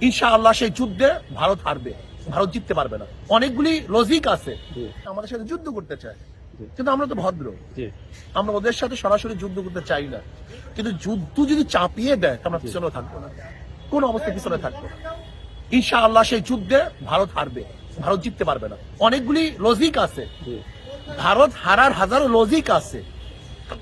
ইনশাআল্লাহ সেই যুদ্ধে ভারত হারবে ভারত জিততে পারবে না। অনেকগুলি লজিক আছে। আমাদের সাথে যুদ্ধ করতে চায়। কিন্তু আমরা তো ভদ্র। আমরা ওদের সাথে সরাসরি যুদ্ধ করতে চাই না। কিন্তু যুদ্ধ যদি চাপিয়ে দেয় আমরা পিছনে থাকব না। কোন অবস্থায় পিছনে থাকব না। ইনশাআল্লাহ সেই যুদ্ধে ভারত হারবে ভারত জিততে পারবে না। অনেকগুলি লজিক আছে। ভারত হারার হাজারো লজিক আছে।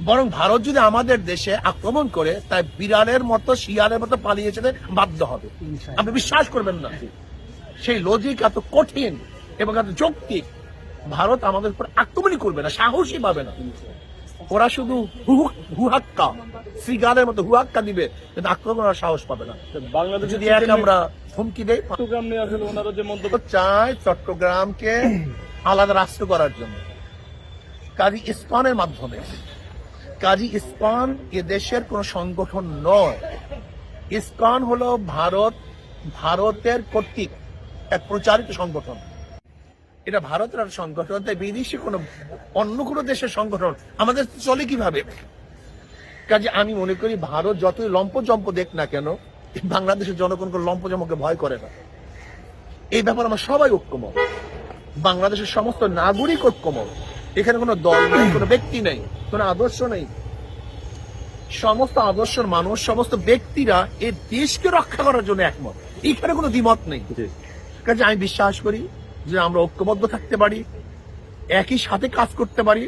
বরং ভারত যদি আমাদের দেশে আক্রমণ করে তাই বিড়ালের মতো শিয়ালের মতো পালিয়ে যেতে বাধ্য হবে। আপনি বিশ্বাস করবেন না। সেই লজিক এত কঠিন এবং এত যৌক্তিক। ভারত আমাদের উপর আক্রমণই করবে না সাহসই পাবে না। ওরা শুধু হুহাক্কা সিগারের মতো হুহাক্কা দিবে কিন্তু আক্রমণ করার সাহস পাবে না। বাংলাদেশ যদি এক আমরা হুমকি দেই চট্টগ্রাম নিয়ে আসলে ওনারা যে মন্তব্য চায় চট্টগ্রামকে আলাদা রাষ্ট্র করার জন্য। কাজী ইস্পানের মাধ্যমে। কাজী ইস্পান এ দেশের কোন সংগঠন নয়। ইস্কন হলো ভারত, ভারতের কর্তৃক এক প্রচারিত সংগঠন। এটা ভারতের সংগঠন, তাই বিদেশি কোনো, অন্য কোনো দেশের সংগঠন, আমাদের চলে কীভাবে? কাজে আমি মনে করি ভারত যতই লম্পজম্প দেখ না কেন, বাংলাদেশের জনগণ লম্পজম্পকে ভয় করে না। এই ব্যাপারে আমরা সবাই ঐক্যমত। বাংলাদেশের সমস্ত নাগরিক ঐক্যমত। এখানে কোনো দল নেই কোনো ব্যক্তি নেই কোনো আদর্শ নেই। সমস্ত আদর্শের মানুষ সমস্ত ব্যক্তিরা এই দেশকে রক্ষা করার জন্য একমত। এখানে কোনো দ্বিমত নেই। কাজে আমি বিশ্বাস করি যে আমরা ঐক্যবদ্ধ থাকতে পারি একই সাথে কাজ করতে পারি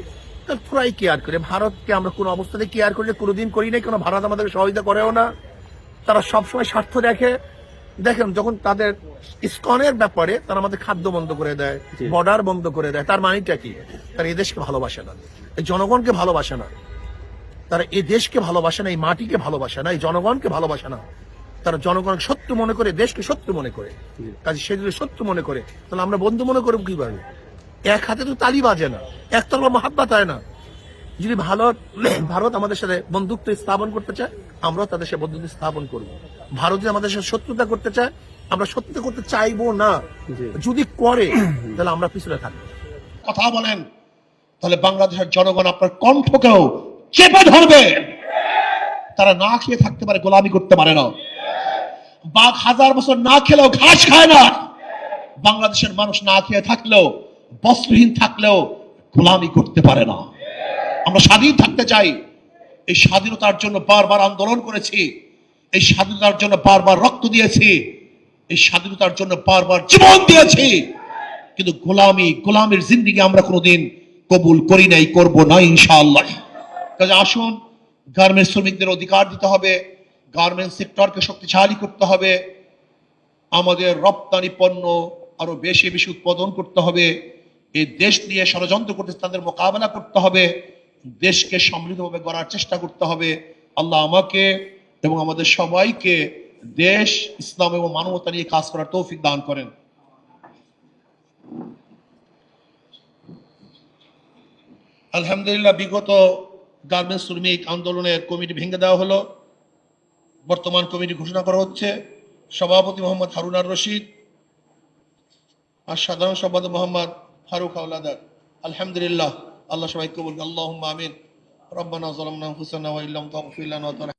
তার পুরাই কেয়ার করে। ভারতকে আমরা কোনো অবস্থাতে কেয়ার করলে কোনোদিন করি নাই কোনো ভারত আমাদের সহযোগিতা করেও না। তারা সবসময় স্বার্থ দেখে দেখেন যখন তাদের ইস্কনের ব্যাপারে তারা আমাদের খাদ্য বন্ধ করে দেয় বর্ডার বন্ধ করে দেয় তার মানিটা কি? তারা এই দেশকে ভালোবাসে না। এই জনগণকে ভালোবাসে না। তারা এই দেশকে ভালোবাসে না এই মাটিকে ভালোবাসে না এই জনগণকে ভালোবাসে না। তারা জনগণকে শত্রু মনে করে দেশকে শত্রু মনে করে। কাজে সে যদি শত্রু মনে করে তাহলে আমরা বন্ধু মনে করব কীভাবে? এক হাতে তো তালি বাজে না এক একতরফা মহাব্বাত হয় না। যদি ভারত ভারত আমাদের সাথে বন্ধুত্ব স্থাপন করতে চায় আমরাও তাদের সাথে বন্ধুত্ব স্থাপন করব। ভারত যদি আমাদের সাথে শত্রুতা করতে চায় আমরা শত্রুতা করতে চাইব না। যদি করে তাহলে আমরা পিছনে থাকব। কথা বলেন তাহলে বাংলাদেশের জনগণ আপনার কণ্ঠকেও চেপে ধরবে। তারা না খেয়ে থাকতে পারে গোলামি করতে পারে না। বাঘ হাজার বছর না খেলেও ঘাস খায় না। বাংলাদেশের মানুষ না খেয়ে থাকলেও বস্ত্রহীন থাকলেও গোলামি করতে পারে না। আমরা স্বাধীন থাকতে চাই। এই স্বাধীনতার জন্য বারবার আন্দোলন করেছি। এই স্বাধীনতার জন্য বারবার রক্ত দিয়েছি। এই স্বাধীনতার জন্য বারবার জীবন দিয়েছি। কিন্তু গোলামি, গোলামের জিন্দিগি আমরা কোনোদিন কবুল করি নাই, করব না ইনশাআল্লাহ। কাজে আসুন গার্মেন্টস শ্রমিকদের অধিকার দিতে হবে। গার্মেন্টস সেক্টরকে শক্তিশালী করতে হবে। আমাদের রপ্তানি পণ্য আরও বেশি বেশি উৎপাদন করতে হবে। এই দেশ নিয়ে ষড়যন্ত্র করতে তাদের মোকাবেলা করতে হবে। দেশকে সমৃদ্ধভাবে গড়ার চেষ্টা করতে হবে। আল্লাহ আমাকে এবং আমাদের সবাইকে দেশ, ইসলাম এবং মানবতা নিয়ে কাজ করার তৌফিক দান করেন। আলহামদুলিল্লাহ, বিগত গার্মেন্টস শ্রমিক আন্দোলনের কমিটি ভেঙে দেওয়া হলো। বর্তমান কমিটি ঘোষণা করা হচ্ছে। সভাপতি মোহাম্মদ হারুনার রশিদ, আর সাধারণ সম্পাদক মোহাম্মদ ফারুক আউলাদার আলহামদুলিল্লাহ। আল্লাহ সবাই কবুল আল্লাহ আমিন। রব্বানা জালামনা ওয়া